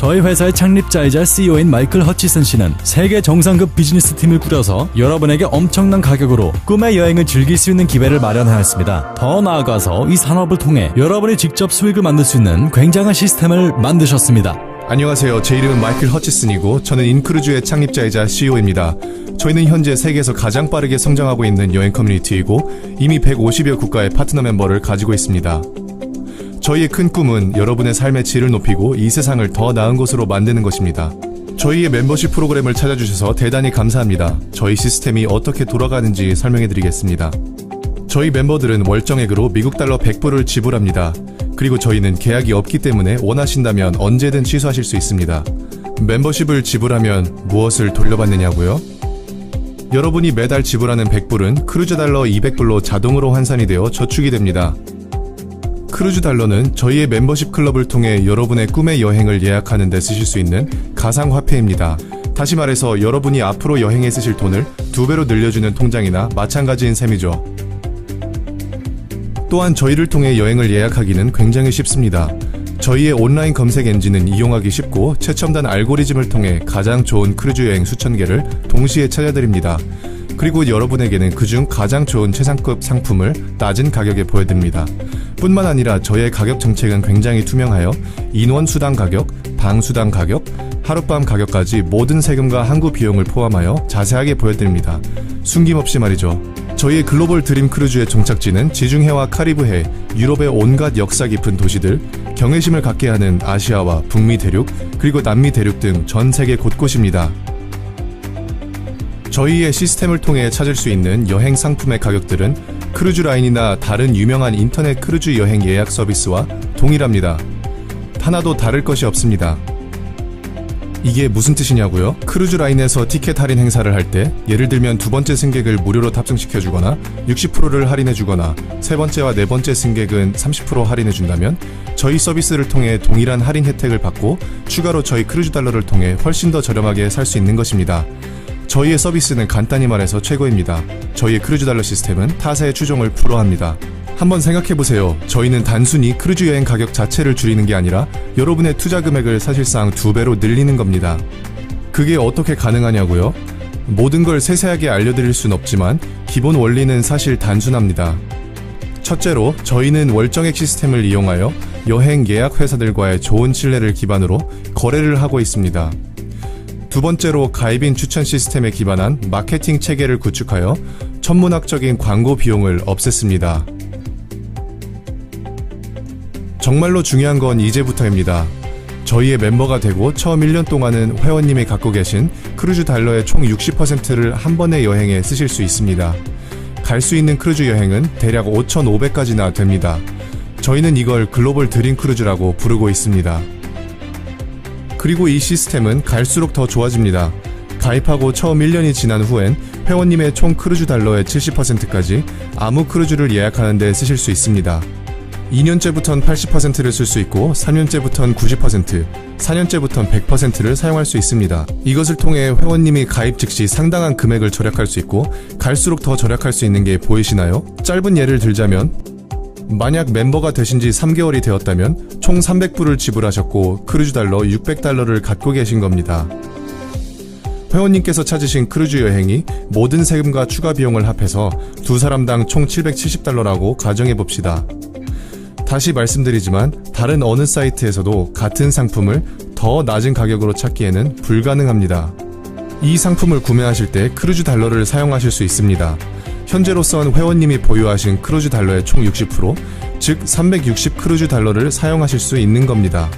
저희 회사의 창립자이자 CEO인 마이클 허치슨 씨는 세계 정상급 비즈니스 팀을 꾸려서 여러분에게 엄청난 가격으로 꿈의 여행을 즐길 수 있는 기회를 마련하였습니다. 더 나아가서 이 산업을 통해 여러분이 직접 수익을 만들 수 있는 굉장한 시스템을 만드셨습니다. 안녕하세요. 제 이름은 마이클 허치슨이고 저는 인크루즈의 창립자이자 CEO입니다. 저희는 현재 세계에서 가장 빠르게 성장하고 있는 여행 커뮤니티이고 이미 150여 국가의 파트너 멤버를 가지고 있습니다. 저희의 큰 꿈은 여러분의 삶의 질을 높이고 이 세상을 더 나은 곳으로 만드는 것입니다. 저희의 멤버십 프로그램을 찾아주셔서 대단히 감사합니다. 저희 시스템이 어떻게 돌아가는지 설명해 드리겠습니다. 저희 멤버들은 월정액으로 미국 달러 100불을 지불합니다. 그리고 저희는 계약이 없기 때문에 원하신다면 언제든 취소하실 수 있습니다. 멤버십을 지불하면 무엇을 돌려받느냐고요? 여러분이 매달 지불하는 100불은 크루즈 달러 200불로 자동으로 환산이 되어 저축이 됩니다. 크루즈 달러는 저희의 멤버십 클럽을 통해 여러분의 꿈의 여행을 예약하는 데 쓰실 수 있는 가상 화폐입니다. 다시 말해서 여러분이 앞으로 여행에 쓰실 돈을 두 배로 늘려주는 통장이나 마찬가지인 셈이죠. 또한 저희를 통해 여행을 예약하기는 굉장히 쉽습니다. 저희의 온라인 검색 엔진은 이용하기 쉽고 최첨단 알고리즘을 통해 가장 좋은 크루즈 여행 수천 개를 동시에 찾아드립니다. 그리고 여러분에게는 그중 가장 좋은 최상급 상품을 낮은 가격에 보여드립니다. 뿐만 아니라 저희의 가격 정책은 굉장히 투명하여 인원 수당 가격, 방 수당 가격, 하룻밤 가격까지 모든 세금과 항구 비용을 포함하여 자세하게 보여드립니다. 숨김없이 말이죠. 저희의 글로벌 드림 크루즈의 종착지는 지중해와 카리브해, 유럽의 온갖 역사 깊은 도시들, 경외심을 갖게 하는 아시아와 북미 대륙, 그리고 남미 대륙 등 전 세계 곳곳입니다. 저희의 시스템을 통해 찾을 수 있는 여행 상품의 가격들은 크루즈 라인이나 다른 유명한 인터넷 크루즈 여행 예약 서비스와 동일합니다. 하나도 다를 것이 없습니다. 이게 무슨 뜻이냐고요? 크루즈 라인에서 티켓 할인 행사를 할 때 예를 들면 두 번째 승객을 무료로 탑승시켜 주거나 60%를 할인해 주거나 세 번째와 네 번째 승객은 30% 할인해 준다면 저희 서비스를 통해 동일한 할인 혜택을 받고 추가로 저희 크루즈 달러를 통해 훨씬 더 저렴하게 살 수 있는 것입니다. 저희의 서비스는 간단히 말해서 최고입니다. 저희의 크루즈 달러 시스템은 타사의 추종을 불허합니다. 한번 생각해보세요. 저희는 단순히 크루즈 여행 가격 자체를 줄이는 게 아니라 여러분의 투자 금액을 사실상 두 배로 늘리는 겁니다. 그게 어떻게 가능하냐고요? 모든 걸 세세하게 알려드릴 순 없지만 기본 원리는 사실 단순합니다. 첫째로 저희는 월정액 시스템을 이용하여 여행 예약 회사들과의 좋은 신뢰를 기반으로 거래를 하고 있습니다. 두 번째로 가입인 추천 시스템에 기반한 마케팅 체계를 구축하여 천문학적인 광고 비용을 없앴습니다. 정말로 중요한 건 이제부터입니다. 저희의 멤버가 되고 처음 1년 동안은 회원님이 갖고 계신 크루즈 달러의 총 60%를 한 번의 여행에 쓰실 수 있습니다. 갈 수 있는 크루즈 여행은 대략 5,500까지나 됩니다. 저희는 이걸 글로벌 드림 크루즈라고 부르고 있습니다. 그리고 이 시스템은 갈수록 더 좋아집니다. 가입하고 처음 1년이 지난 후엔 회원님의 총 크루즈 달러의 70%까지 아무 크루즈를 예약하는 데 쓰실 수 있습니다. 2년째부턴 80%를 쓸 수 있고 3년째부턴 90%, 4년째부턴 100%를 사용할 수 있습니다. 이것을 통해 회원님이 가입 즉시 상당한 금액을 절약할 수 있고 갈수록 더 절약할 수 있는 게 보이시나요? 짧은 예를 들자면 만약 멤버가 되신 지 3개월이 되었다면 총 300불을 지불하셨고 크루즈 달러 600달러를 갖고 계신 겁니다. 회원님께서 찾으신 크루즈 여행이 모든 세금과 추가 비용을 합해서 두 사람당 총 770달러라고 가정해 봅시다. 다시 말씀드리지만 다른 어느 사이트에서도 같은 상품을 더 낮은 가격으로 찾기에는 불가능합니다. 이 상품을 구매하실 때 크루즈 달러를 사용하실 수 있습니다. 현재로선 회원님이 보유하신 크루즈 달러의 총 60%, 즉 360 크루즈 달러를 사용하실 수 있는 겁니다.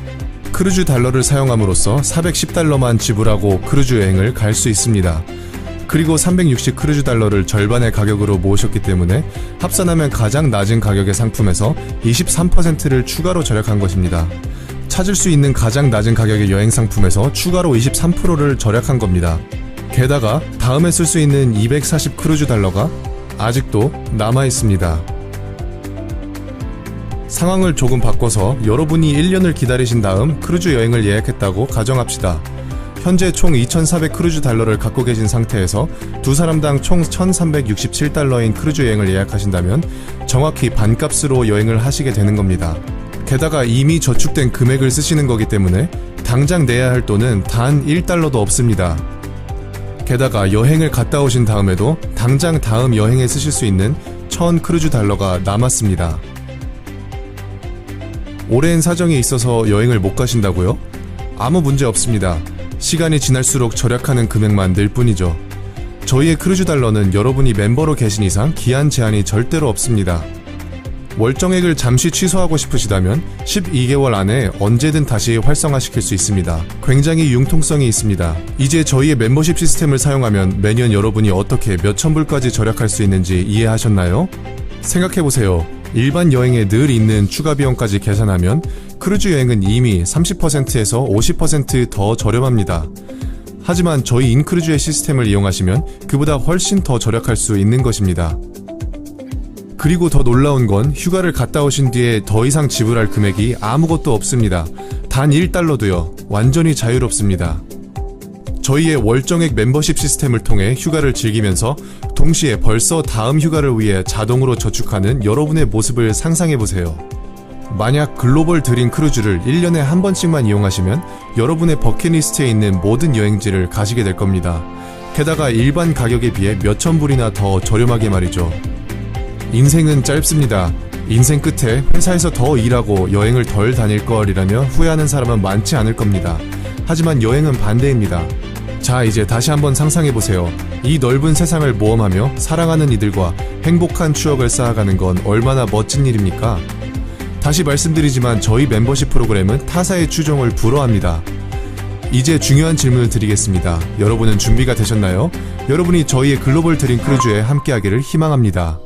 크루즈 달러를 사용함으로써 410달러만 지불하고 크루즈 여행을 갈 수 있습니다. 그리고 360 크루즈 달러를 절반의 가격으로 모으셨기 때문에 합산하면 가장 낮은 가격의 상품에서 23%를 추가로 절약한 것입니다. 찾을 수 있는 가장 낮은 가격의 여행 상품에서 추가로 23%를 절약한 겁니다. 게다가 다음에 쓸 수 있는 240 크루즈 달러가 아직도 남아 있습니다. 상황을 조금 바꿔서 여러분이 1년을 기다리신 다음 크루즈 여행을 예약했다고 가정합시다. 현재 총 2,400 크루즈 달러를 갖고 계신 상태에서 두 사람당 총 1,367달러인 크루즈 여행을 예약하신다면 정확히 반값으로 여행을 하시게 되는 겁니다. 게다가 이미 저축된 금액을 쓰시는 거기 때문에 당장 내야 할 돈은 단 1달러도 없습니다. 게다가 여행을 갔다 오신 다음에도 당장 다음 여행에 쓰실 수 있는 1000 크루즈 달러가 남았습니다. 오랜 사정이 있어서 여행을 못 가신다고요? 아무 문제 없습니다. 시간이 지날수록 절약하는 금액만 늘 뿐이죠. 저희의 크루즈 달러는 여러분이 멤버로 계신 이상 기한 제한이 절대로 없습니다. 월정액을 잠시 취소하고 싶으시다면 12개월 안에 언제든 다시 활성화시킬 수 있습니다. 굉장히 융통성이 있습니다. 이제 저희의 멤버십 시스템을 사용하면 매년 여러분이 어떻게 몇천 불까지 절약할 수 있는지 이해하셨나요? 생각해보세요. 일반 여행에 늘 있는 추가 비용까지 계산하면 크루즈 여행은 이미 30%에서 50%더 저렴합니다. 하지만 저희 인크루즈의 시스템을 이용하시면 그보다 훨씬 더 절약할 수 있는 것입니다. 그리고 더 놀라운 건 휴가를 갔다 오신 뒤에 더 이상 지불할 금액이 아무것도 없습니다. 단 1달러도요. 완전히 자유롭습니다. 저희의 월정액 멤버십 시스템을 통해 휴가를 즐기면서 동시에 벌써 다음 휴가를 위해 자동으로 저축하는 여러분의 모습을 상상해 보세요. 만약 글로벌 드림 크루즈를 1년에 한 번씩만 이용하시면 여러분의 버킷리스트에 있는 모든 여행지를 가시게 될 겁니다. 게다가 일반 가격에 비해 몇천 불이나 더 저렴하게 말이죠. 인생은 짧습니다. 인생 끝에 회사에서 더 일하고 여행을 덜 다닐 걸이라며 후회하는 사람은 많지 않을 겁니다. 하지만 여행은 반대입니다. 자, 이제 다시 한번 상상해보세요. 이 넓은 세상을 모험하며 사랑하는 이들과 행복한 추억을 쌓아가는 건 얼마나 멋진 일입니까? 다시 말씀드리지만 저희 멤버십 프로그램은 타사의 추종을 불허합니다. 이제 중요한 질문을 드리겠습니다. 여러분은 준비가 되셨나요? 여러분이 저희의 글로벌 드림 크루즈에 함께하기를 희망합니다.